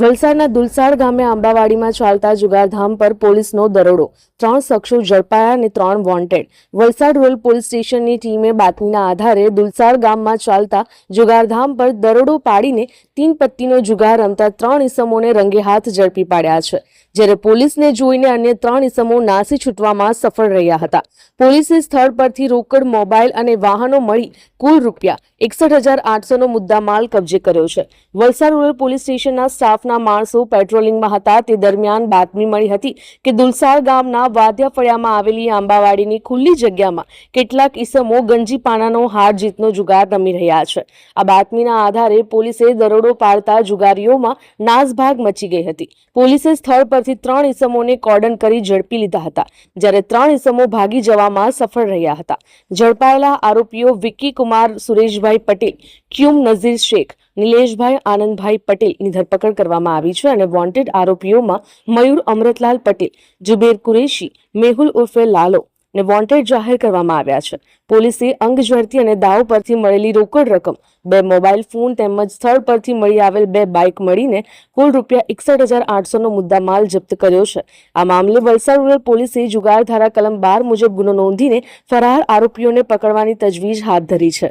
વલસાડના દુલસાડ ગામે આંબાવાડીમાં ચાલતા જુગારધામ પર પોલીસનો દરોડો. ત્રણ શખ્સો ઝડપાયા અને ત્રણ વોન્ટેડ વલસાડ રૂરલ પોલીસ સ્ટેશનની ટીમે બાતમીના આધારે દુલસાડ ગામમાં ચાલતા જુગારધામ પર દરોડો પાડીને તીન પત્તીનો જુગાર રમતા ત્રણ ઇસમોને રંગે હાથ ઝડપી પાડ્યા છે. જ્યારે પોલીસને જોઈને અન્ય ત્રણ ઇસમો નાસી છૂટવામાં સફળ રહ્યા હતા. પોલીસે સ્થળ પરથી રોકડ, મોબાઈલ અને વાહનો મળી કુલ રૂપિયા એકસઠ હજાર આઠસોનો મુદ્દામાલ કબજે કર્યો છે. વલસાડ રૂરલ પોલીસ સ્ટેશનના સ્ટાફના માણસો પેટ્રોલિંગમાં હતા. તે દરમિયાન બાતમી મળી હતી કે દુલસાર ગામના વાદ્યાફળિયામાં આવેલી આંબાવાડીની ખુલ્લી જગ્યામાં કેટલાક ઈસમો ગંજી હાર જીતનો જુગાર રમી રહ્યા છે. આ બાતમીના આધારે પોલીસે દરોડો પાડતા જુગારીઓમાં નાસભાગ મચી ગઈ હતી. પોલીસે સ્થળ પરથી ત્રણ ઈસમોને કોર્ડન કરી ઝડપી લીધા હતા, જ્યારે ત્રણ ઈસમો ભાગી જવામાં સફળ રહ્યા હતા. ઝડપાયેલા આરોપીઓ વિક્કી કુમાર, સુરેશભાઈ પટેલ ક્યુમ નઝીર શેખ, નિલેશભાઈ આનંદભાઈ પટેલની ધરપકડ કરવામાં આવી છે અને વોન્ટેડ આરોપીઓમાં મયુર અમૃતલાલ પટેલ, જુબેર કુરેશી, મેહુલ ઉર્ફે લાલો ને વોન્ટેડ જાહેર કરવામાં આવ્યા છે. પોલીસે અંગ ઝડપી અને દાવ પરથી મળેલી રોકડ રકમ, બે મોબાઈલ ફોન તેમજ સ્થળ પરથી મળી આવેલ બે બાઇક મળીને કુલ રૂપિયા એકસઠ હજાર આઠસોનો મુદ્દામાલ જપ્ત કર્યો છે. આ મામલે વલસાડ રૂરલ પોલીસે જુગાર ધારા કલમ બાર મુજબ ગુનો નોંધીને ફરાર આરોપીઓને પકડવાની તજવીજ હાથ ધરી છે.